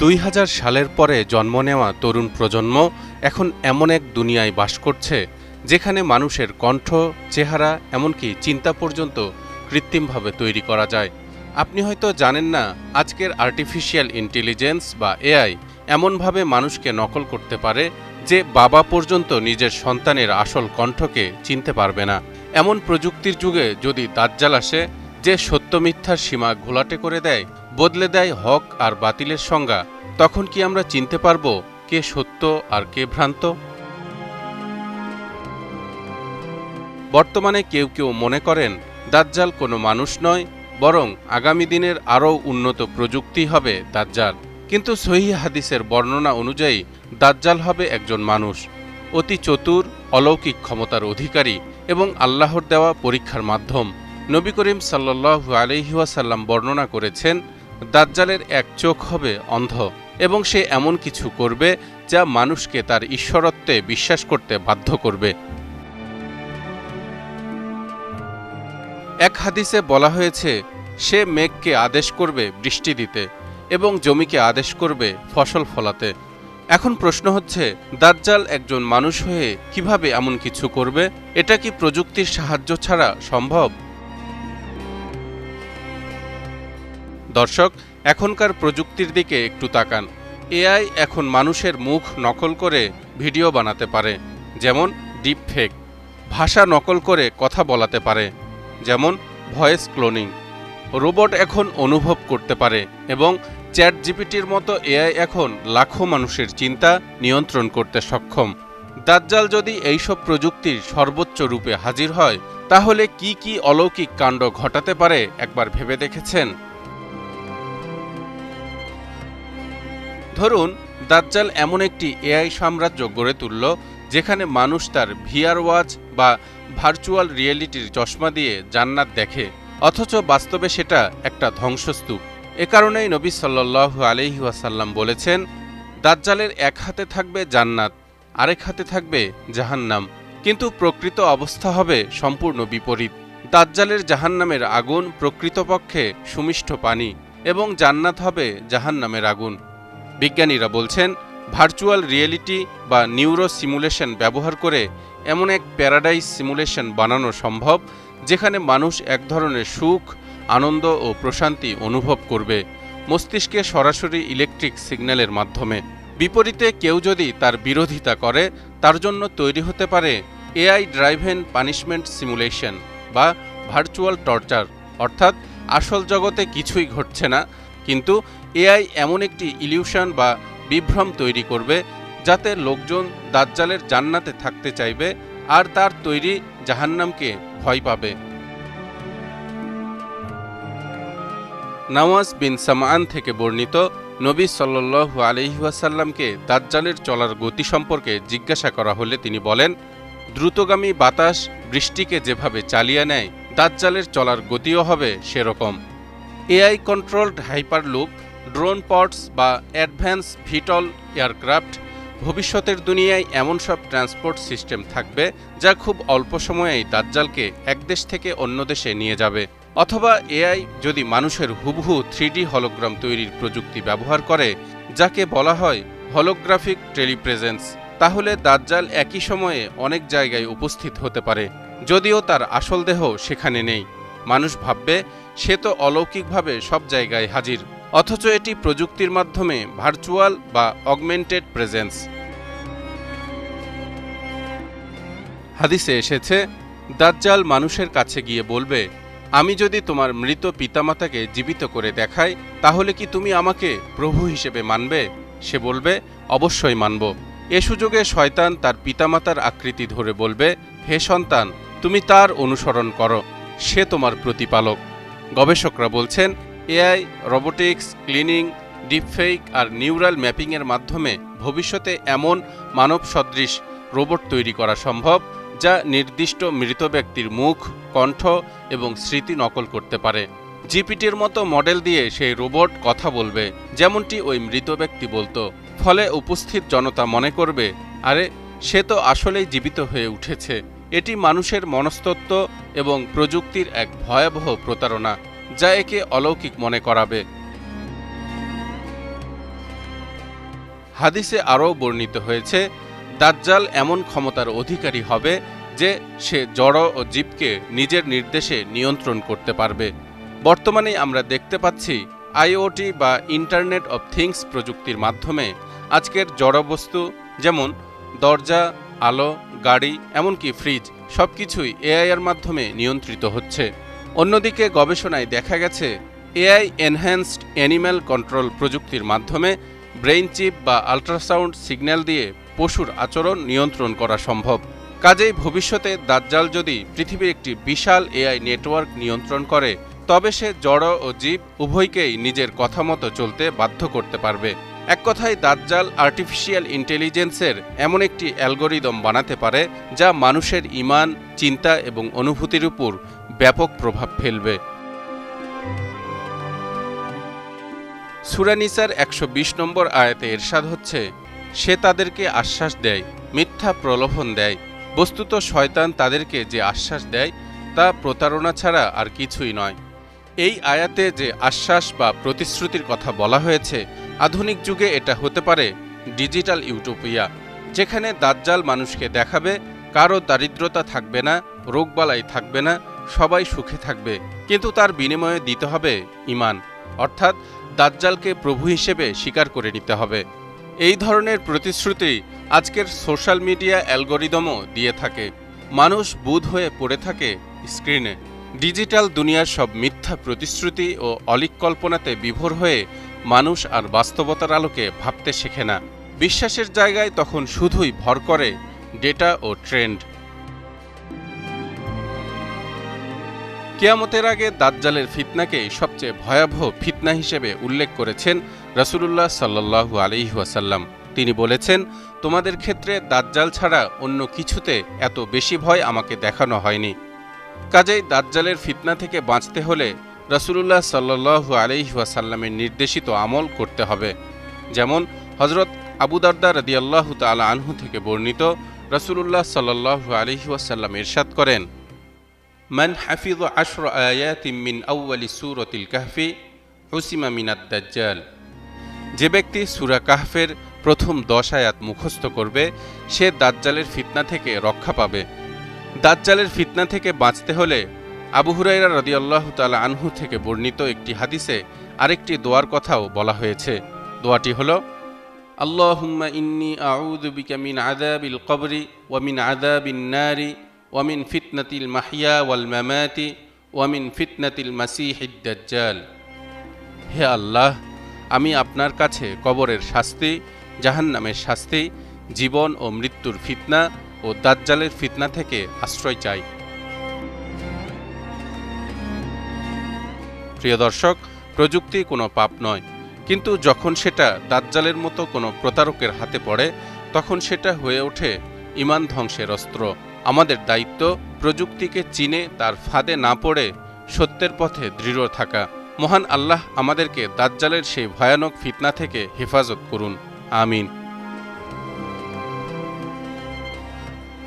দুই হাজার সালের পরে জন্ম নেওয়া তরুণ প্রজন্ম এখন এমন এক দুনিয়ায় বাস করছে, যেখানে মানুষের কণ্ঠ, চেহারা, এমনকি চিন্তা পর্যন্ত কৃত্রিমভাবে তৈরি করা যায়। আপনি হয়তো জানেন না, আজকের আর্টিফিশিয়াল ইন্টেলিজেন্স বা এআই এমনভাবে মানুষকে নকল করতে পারে যে বাবা পর্যন্ত নিজের সন্তানের আসল কণ্ঠকে চিনতে পারবে না। এমন প্রযুক্তির যুগে যদি দাজ্জাল আসে, যে সত্য মিথ্যার সীমা ঘোলাটে করে দেয় বদলে দেয় হক আর বাতিলের সংজ্ঞা, তখন কি আমরা চিনতে পারব কে সত্য আর কে ভ্রান্ত? বর্তমানে কেউ কেউ মনে করেন, দাজ্জাল কোনো মানুষ নয়, বরং আগামী দিনের আরও উন্নত প্রযুক্তি হবে দাজ্জাল। কিন্তু সহি হাদিসের বর্ণনা অনুযায়ী, দাজ্জাল হবে একজন মানুষ। অতি চতুর, অলৌকিক ক্ষমতার অধিকারী এবং আল্লাহর দেওয়া পরীক্ষার মাধ্যম। নবী করিম সাল্লাহু আলহিহাসাল্লাম বর্ণনা করেছেন দাজ্জালের এক চোখ হবে অন্ধ, এবং সে এমন কিছু করবে যা মানুষকে তার ঈশ্বরত্বে বিশ্বাস করতে বাধ্য করবে। এক হাদিসে বলা হয়েছে, সে মেঘকে আদেশ করবে বৃষ্টি দিতে, এবং জমিকে আদেশ করবে ফসল ফলাতে। এখন প্রশ্ন হচ্ছে, দাজ্জাল একজন মানুষ হয়ে কীভাবে এমন কিছু করবে? এটা কি প্রযুক্তির সাহায্য ছাড়া সম্ভব? দর্শক, এখনকার প্রযুক্তির দিকে একটু তাকান। এআই এখন মানুষের মুখ নকল করে ভিডিও বানাতে পারে, যেমন ডিপ ফেক ভাষা নকল করে কথা বলাতে পারে, যেমন ভয়েস ক্লোনিং। রোবট এখন অনুভব করতে পারে এবং চ্যাট জিপিটির মতো এআই এখন লাখো মানুষের চিন্তা নিয়ন্ত্রণ করতে সক্ষম। দাজ্জাল যদি এইসব প্রযুক্তির সর্বোচ্চ রূপে হাজির হয়, তাহলে কি কি অলৌকিক কাণ্ড ঘটাতে পারে একবার ভেবে দেখেছেন? ধরুন, দাজ্জাল এমন একটি এআই সাম্রাজ্য গড়ে তুলল, যেখানে মানুষ তার ভিআর ওয়াচ বা ভার্চুয়াল রিয়েলিটির চশমা দিয়ে জান্নাত দেখে, অথচ বাস্তবে সেটা একটা ধ্বংসস্তূপ। এ কারণেই নবী সাল্লু ওয়াসাল্লাম বলেছেন, দাজ্জালের এক হাতে থাকবে জান্নাত, আরেক হাতে থাকবে জাহান্নাম। কিন্তু প্রকৃত অবস্থা হবে সম্পূর্ণ বিপরীত। দাজ্জালের জাহান্নামের আগুন প্রকৃতপক্ষে সুমিষ্ট পানি এবং জান্নাত হবে জাহান্নামের আগুন। বিজ্ঞানীরা বলছেন, ভার্চুয়াল রিয়েলিটি বা নিউরো সিমুলেশন ব্যবহার করে এমন এক প্যারাডাইজ সিমুলেশন বানানো সম্ভব, যেখানে মানুষ এক ধরনের সুখ, আনন্দ ও প্রশান্তি অনুভব করবে, মস্তিষ্কে সরাসরি ইলেকট্রিক সিগন্যালের মাধ্যমে। বিপরীতে কেউ যদি তার বিরোধিতা করে, তার জন্য তৈরি হতে পারে এআই ড্রাইভেন পানিশমেন্ট সিমুলেশন বা ভার্চুয়াল টর্চার, অর্থাৎ আসল জগতে কিছুই ঘটছে না কিন্তু এআই এমন একটি ইলিউশন বা বিভ্রম তৈরি করবে যাতে লোকজন দাজ্জালের জান্নাতে থাকতে চাইবে আর তার তৈরি জাহান্নামকে ভয় পাবে। নওয়াজ বিন সামান থেকে বর্ণিত নবী সাল্লু আলহিহাসাল্লামকে দাজ্জালের চলার গতি সম্পর্কে জিজ্ঞাসা করা হলে তিনি বলেন, দ্রুতগামী বাতাস বৃষ্টিকে যেভাবে চালিয়ে নেয়, দাজ্জালের চলার গতিও হবে সেরকম। AI controlled hyperloop, drone ports বা অ্যাডভান্স ভিটল এয়ারক্রাফট ভবিষ্যতের দুনিয়ায় এমন সব ট্রান্সপোর্ট সিস্টেম থাকবে যা খুব অল্প সময়েই দাজ্জালকে এক দেশ থেকে অন্য দেশে নিয়ে যাবে। অথবা এআই যদি মানুষের হুবহু থ্রিডি হলোগ্রাম তৈরির প্রযুক্তি ব্যবহার করে, যাকে বলা হয় হলোগ্রাফিক টেলিপ্রেজেন্স, তাহলে দাজ্জাল একই সময়ে অনেক জায়গায় উপস্থিত হতে পারে, যদিও তার আসল দেহ সেখানে নেই। মানুষ ভাববে, সে তো অলৌকিকভাবে সব জায়গায় হাজির। অথচ এটি প্রযুক্তির মাধ্যমে ভার্চুয়াল বা অগমেন্টেড প্রেজেন্স হাদিসে এসেছে, দাজ্জাল মানুষের কাছে গিয়ে বলবে, আমি যদি তোমার মৃত পিতামাতাকে জীবিত করে দেখাই, তাহলে কি তুমি আমাকে প্রভু হিসেবে মানবে সে বলবে, অবশ্যই মানব। এ সুযোগে শয়তান তার পিতামাতার আকৃতি ধরে বলবে, হে সন্তান, তুমি তার অনুসরণ করো। সে তোমার প্রতিপালক। গবেষকরা বলছেন, এআই, রোবোটিক্স, ক্লিনিং ডিপফেক আর নিউরাল ম্যাপিংয়ের মাধ্যমে ভবিষ্যতে এমন মানব সদৃশ রোবট তৈরি করা সম্ভব, যা নির্দিষ্ট মৃত ব্যক্তির মুখ, কণ্ঠ এবং স্মৃতি নকল করতে পারে। জিপিটির মতো মডেল দিয়ে সেই রোবট কথা বলবে, যেমনটি ওই মৃত ব্যক্তি বলতো। ফলে উপস্থিত জনতা মনে করবে, আরে, সে তো আসলেই জীবিত হয়ে উঠেছে। এটি মানুষের মনস্তত্ত্ব এবং প্রযুক্তির এক ভয়াবহ প্রতারণা যা একে অলৌকিক মনে করাবে। হাদিসে আরও বর্ণিত হয়েছে, দাজ্জাল এমন ক্ষমতার অধিকারী হবে যে সে জড় ও জীবকে নিজের নির্দেশে নিয়ন্ত্রণ করতে পারবে। বর্তমানে আমরা দেখতে পাচ্ছি আইওটি বা ইন্টারনেট অব থিংস প্রযুক্তির মাধ্যমে আজকের জড়বস্তু যেমন দরজা আলো, গাড়ি, এমনকি ফ্রিজ সবকিছুই এআই এর মাধ্যমে নিয়ন্ত্রিত হচ্ছে। অন্যদিকে গবেষণায় দেখা গেছে, এআই এনহ্যান্সড অ্যানিম্যাল কন্ট্রোল প্রযুক্তির মাধ্যমে ব্রেইন চিপ বা আল্ট্রাসাউন্ড সিগন্যাল দিয়ে পশুর আচরণ নিয়ন্ত্রণ করা সম্ভব। কাজেই ভবিষ্যতে দাজ্জাল যদি পৃথিবীর একটি বিশাল এআই নেটওয়ার্ক নিয়ন্ত্রণ করে, তবে সে জড় ও জীব উভয়কেই নিজের কথা মতো চলতে বাধ্য করতে পারবে। এক কথায় দাজ্জাল আর্টিফিশিয়াল ইন্টেলিজেন্সের এমন একটি অ্যালগোরিদম বানাতে পারে যা মানুষের ইমান, চিন্তা এবং অনুভূতির উপর ব্যাপক প্রভাব ফেলবে। সুরানিসার একশো বিশ নম্বর আয়াতে এরশাদ হচ্ছে, সে তাদেরকে আশ্বাস দেয়, মিথ্যা প্রলোভন দেয়। বস্তুত শয়তান তাদেরকে যে আশ্বাস দেয়, তা প্রতারণা ছাড়া আর কিছুই নয়। এই আয়াতে যে আশ্বাস বা প্রতিশ্রুতির কথা বলা হয়েছে আধুনিক যুগে এটা হতে পারে ডিজিটাল ইউটোপিয়া, যেখানে দাজ্জাল মানুষকে দেখাবে, কারও দারিদ্রতা থাকবে না, রোগবালাই থাকবে না, সবাই সুখে থাকবে, কিন্তু তার বিনিময়ে দিতে হবে ইমান। অর্থাৎ দাজ্জালকে প্রভু হিসেবে স্বীকার করে নিতে হবে। এই ধরনের প্রতিশ্রুতি আজকের সোশ্যাল মিডিয়া অ্যালগোরিদমও দিয়ে থাকে। মানুষ বুধ হয়ে পড়ে থাকে স্ক্রিনে। ডিজিটাল দুনিয়ার সব মিথ্যা প্রতিশ্রুতি ও অলিক কল্পনাতে বিভোর হয়ে মানুষ আর বাস্তবতার আলোকে ভাবতে শেখে না। বিশ্বাসের জায়গায় তখন শুধুই ভর করে ডেটা ও ট্রেন্ড। কেয়ামতের আগে দাজ্জালের ফিতনাকে সবচেয়ে ভয়াবহ ফিতনা হিসেবে উল্লেখ করেছেন রসুলুল্লাহ সাল্লাহু আলিহাসাল্লাম তিনি বলেছেন, তোমাদের ক্ষেত্রে দাজ্জাল ছাড়া অন্য কিছুতে এত বেশি ভয় আমাকে দেখানো হয়নি। কাজেই দাজ্জালের ফিতনা থেকে বাঁচতে হলে রসুলুল্লাহ সাল্লু আলিহাসাল্লামের নির্দেশিত আমল করতে হবে। যেমন হজরত আবুদারদা রদিয়াল্লাহ তাল আনহু থেকে বর্ণিত রসুল্লাহ সাল্লু আলিহাসাল্লাম ইরশাদ করেন, মান হাফিজ আশর আয়াতিমিন আউ্লি সুরতিল কাহফি হুসিমা মিনাদ দাজ্জাল। যে ব্যক্তি সুরা কাহফের প্রথম দশ আয়াত মুখস্থ করবে, সে দাজ্জালের ফিতনা থেকে রক্ষা পাবে। দাজ্জালের ফিতনা থেকে বাঁচতে হলে আবু হুরাইরা রদিয়াল্লাহ তালা আনহু থেকে বর্ণিত একটি হাদিসে আরেকটি দোয়ার কথাও বলা হয়েছে। দোয়াটি হল, আল্লাহুম্মা ইন্নি আউযু বিকা মিন আযাবিল কবরি ওয়া মিন আযাবিন নারি ওয়ামিন ফিতনাতিল মাহিয়া ওয়াল মামাতি ওয়ামিন ফিতনাতিল মাসিহিদ দাজ্জাল। হে আল্লাহ, আমি আপনার কাছে কবরের শাস্তি, জাহান্নামের শাস্তি, জীবন ও মৃত্যুর ফিতনা ও দাজ্জালের ফিতনা থেকে আশ্রয় চাই। প্রিয় দর্শক, প্রযুক্তি কোনো পাপ নয়, কিন্তু যখন সেটা দাজ্জালের মতো কোনো প্রতারকের হাতে পড়ে, তখন সেটা হয়ে ওঠে ইমান ধ্বংসের অস্ত্র। আমাদের দায়িত্ব প্রযুক্তিকে চিনে তার ফাঁদে না পড়ে সত্যের পথে দৃঢ় থাকা। মহান আল্লাহ আমাদেরকে দাজ্জালের সেই ভয়ানক ফিতনা থেকে হেফাজত করুন। আমিন।